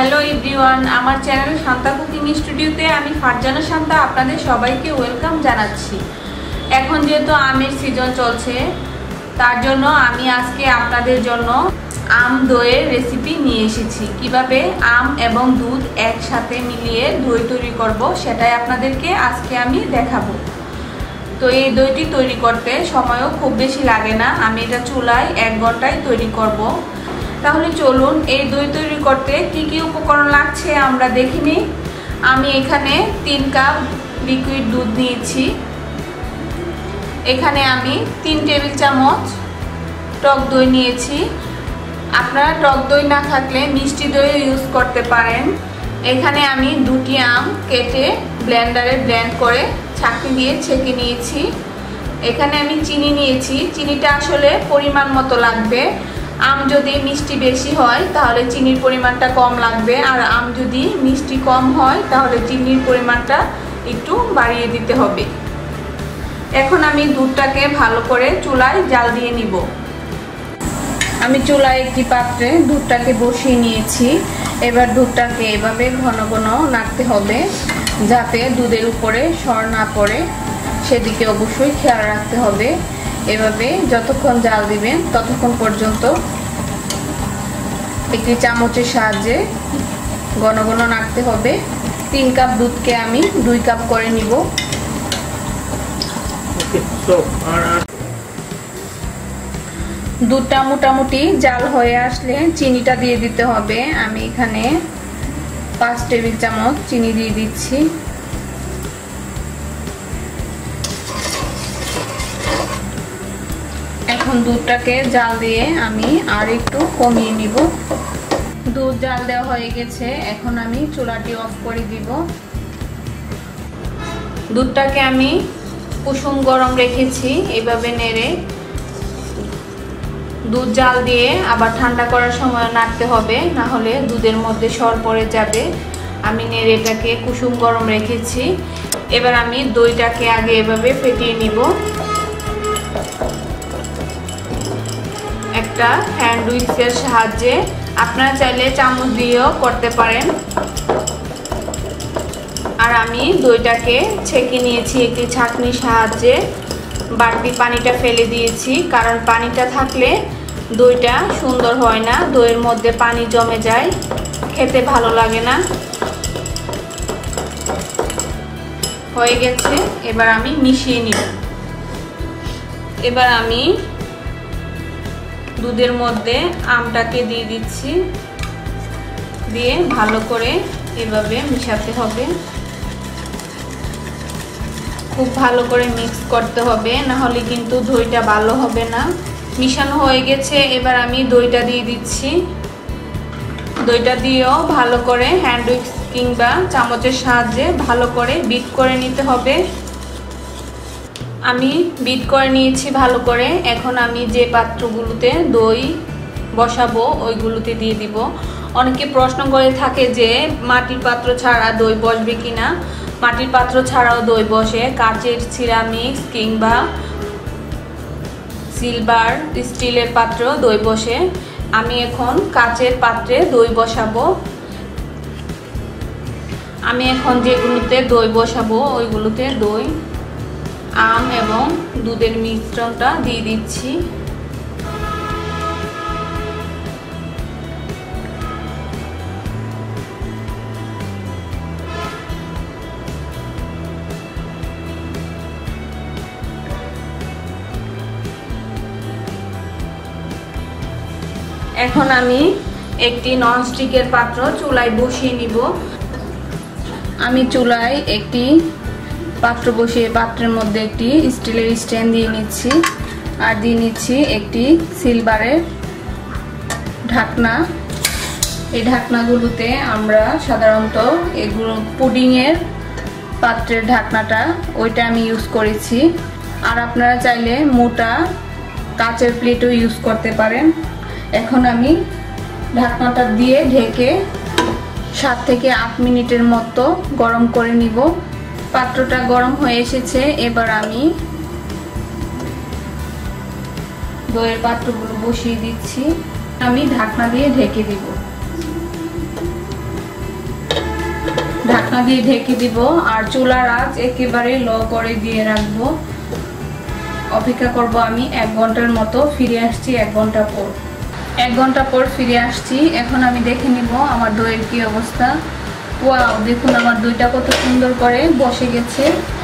Hello everyone, আমার channel Shanta cooking স্টুডিওতে আমি ফারজানা শান্তা আপনাদের সবাইকে ওয়েলকাম জানাচ্ছি। এখন যেহেতু আমের সিজন চলছে, তার জন্য আমি আজকে আপনাদের জন্য আম দইয়ের রেসিপি নিয়ে এসেছি। কীভাবে আম এবং দুধ একসাথে মিলিয়ে দই তৈরি করব সেটাই আপনাদেরকে আজকে আমি দেখাবো। তো এই দইটি তৈরি করতে সময়ও খুব বেশি লাগে না। আমি এটা চুলায় এক ঘন্টায় তৈরি করব। তাহলে চলুন এই দই তৈরি করতে কি কি উপকরণ লাগছে আমরা দেখিনি আমি এখানে তিন কাপ লিকুইড দুধ নিয়েছি। এখানে আমি তিন টেবিল চামচ টক দই নিয়েছি। আপনারা টক দই না থাকলে মিষ্টি দই ইউজ করতে পারেন। এখানে আমি দুটি আম কেটে ব্লেন্ডারে ব্লেন্ড করে ছাঁকনি দিয়ে ছেঁকে নিয়েছি। এখানে আমি চিনি নিয়েছি। চিনিটা আসলে পরিমাণ মতো লাগবে। আম যদি মিষ্টি বেশি হয়, তাহলে চিনির পরিমাণটা কম লাগবে। আর আম যদি মিষ্টি কম হয়, তাহলে চিনির পরিমাণটা একটু বাড়িয়ে দিতে হবে। এখন আমি দুধটাকে ভালো করে চুলায় জাল দিয়ে নিব। আমি চুলায় একটি পাত্রে দুধটাকে বসিয়ে নিয়েছি। এবার দুধটাকে এভাবে ঘন ঘন নাড়তে হবে, যাতে দুধের উপরে সর না পড়ে। সেদিকে অবশ্যই খেয়াল রাখতে হবে। এভাবে যতক্ষণ জাল দিবেন ততক্ষণ পর্যন্ত একটি চামচের সাহায্যে ঘন ঘন নাড়তে হবে। তিন কাপ দুধকে আমি দুই কাপ করে নিব। দুধটা মোটামুটি জাল হয়ে আসলে চিনিটা দিয়ে দিতে হবে। আমি এখানে পাঁচ টেবিল চামচ চিনি দিয়ে দিচ্ছি। এখন দুধটাকে জাল দিয়ে আমি আর একটু কমিয়ে নিব। দুধ জাল দেওয়া হয়ে গেছে, এখন আমি চুলাটি অফ করে দিব। দুধটাকে আমি কুসুম গরম রেখেছি, এভাবে নেড়ে। দুধ জাল দিয়ে আবার ঠান্ডা করার সময় নাড়তে হবে, না হলে দুধের মধ্যে সর পড়ে যাবে। আমি নেড়ে এটাকে কুসুম গরম রেখেছি। এবার আমি দইটাকে আগে এভাবে ফেটিয়ে নিব। একটা হ্যান্ড উইক্সের সাহায্যে আপনারা চাইলে চামচ দিয়েও করতে পারেন। আর আমি দইটাকে ছেঁকে নিয়েছি একটি ছাঁকনির সাহায্যে। বাড়তি পানিটা ফেলে দিয়েছি, কারণ পানিটা থাকলে দইটা সুন্দর হয় না, দইয়ের মধ্যে পানি জমে যায়, খেতে ভালো লাগে না। হয়ে গেছে, এবার আমি মিশিয়ে নিব এবার আমি দুধের মধ্যে আমটাকে দিয়ে দিচ্ছি। দিয়ে ভালো করে এভাবে মিশাতে হবে। খুব ভালো করে মিক্স করতে হবে, না হলে কিন্তু দইটা ভালো হবে না। মিশানো হয়ে গেছে, এবার আমি দইটা দিয়ে দিচ্ছি। দইটা দিয়েও ভালো করে হ্যান্ড উইক্স কিংবা চামচের সাহায্যে ভালো করে বিট করে নিতে হবে। আমি বিট করে নিয়েছি ভালো করে। এখন আমি যে পাত্রগুলোতে দই বসাবো, ওইগুলোতে দিয়ে দিব। অনেকে প্রশ্ন করে থাকে যে, মাটির পাত্র ছাড়া দই বসবে কিনা? মাটির পাত্র ছাড়াও দই বসে। কাচের সিরামিক্স কিংবা সিলভার স্টিলের পাত্র দই বসে। আমি এখন কাচের পাত্রে দই বসাবো। আমি এখন যেগুলোতে দই বসাবো, ওইগুলোতে দই আম এবং দুধের মিশ্রণটা দিয়ে দিচ্ছি। এখন আমি একটি ননস্টিকের পাত্র চুলায় বসিয়ে নিব। আমি চুলায় একটি পাত্র বসিয়ে পাত্রের মধ্যে একটি স্টিলের স্ট্যান্ড দিয়ে নিচ্ছি। আর দিয়ে নিচ্ছি একটি সিলভারের ঢাকনা। এই ঢাকনাগুলোতে আমরা সাধারণত এগুলো পুডিংয়ের পাত্রের ঢাকনাটা ওইটা আমি ইউজ করেছি। আর আপনারা চাইলে মোটা কাচের প্লেটও ইউজ করতে পারেন। এখন আমি ঢাকনাটা দিয়ে ঢেকে সাত থেকে আট মিনিটের মতো গরম করে নিব। পাত্রটা গরম হয়ে এসেছে, এবার আমি দইয়ের পাত্রগুলো বসিয়ে দিচ্ছি। আমি ঢাকনা দিয়ে ঢেকে দিব। ঢাকনা দিয়ে ঢেকে দিব আর চুলার আঁচ একেবারে লো করে দিয়ে রাখব। অপেক্ষা করব আমি এক ঘণ্টার মতো, ফিরে আসছি এক ঘণ্টা পর। এক ঘণ্টা পর ফিরে আসছি। এখন আমি দেখে নিব আমার দইয়ের কি অবস্থা। ওয়াও দেখুন আমার দইটা কত সুন্দর করে বসে গেছে।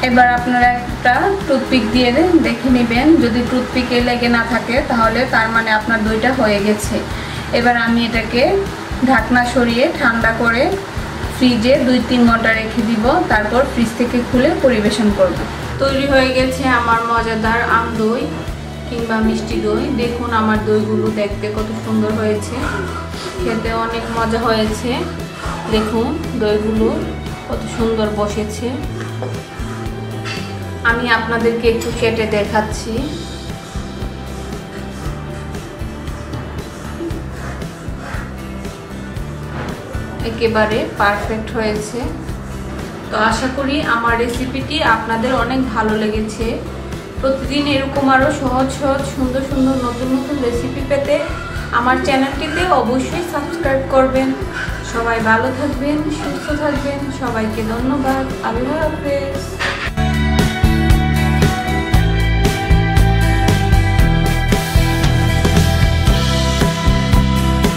এবার আপনারা একটা টুথপিক দিয়ে দেখে নেবেন। যদি টুথপিকে লেগে না থাকে, তাহলে তার মানে আপনার দইটা হয়ে গেছে। এবার আমি এটাকে ঢাকনা সরিয়ে ঠান্ডা করে ফ্রিজে দুই তিন ঘণ্টা রেখে দিব। তারপর ফ্রিজ থেকে খুলে পরিবেশন করব। তৈরি হয়ে গেছে আমার মজাদার আম দই কিংবা মিষ্টি দই। দেখুন আমার দইগুলো দেখতে কত সুন্দর হয়েছে। খেতে অনেক মজা হয়েছে। দেখুন, দইগুলো কত সুন্দর বসেছে। আমি আপনাদেরকে একটু কেটে দেখাচ্ছি। একেবারে পারফেক্ট হয়েছে। তো আশা করি আমার রেসিপিটি আপনাদের অনেক ভালো লেগেছে। প্রতিদিন এরকম আরও সহজ সহজ, সুন্দর সুন্দর নতুন নতুন রেসিপি পেতে আমার চ্যানেলটিতে অবশ্যই সাবস্ক্রাইব করবেন। সবাই ভালো থাকবেন সুস্থ থাকবেন সবাইকে ধন্যবাদ আল্লাহ হাফেজ।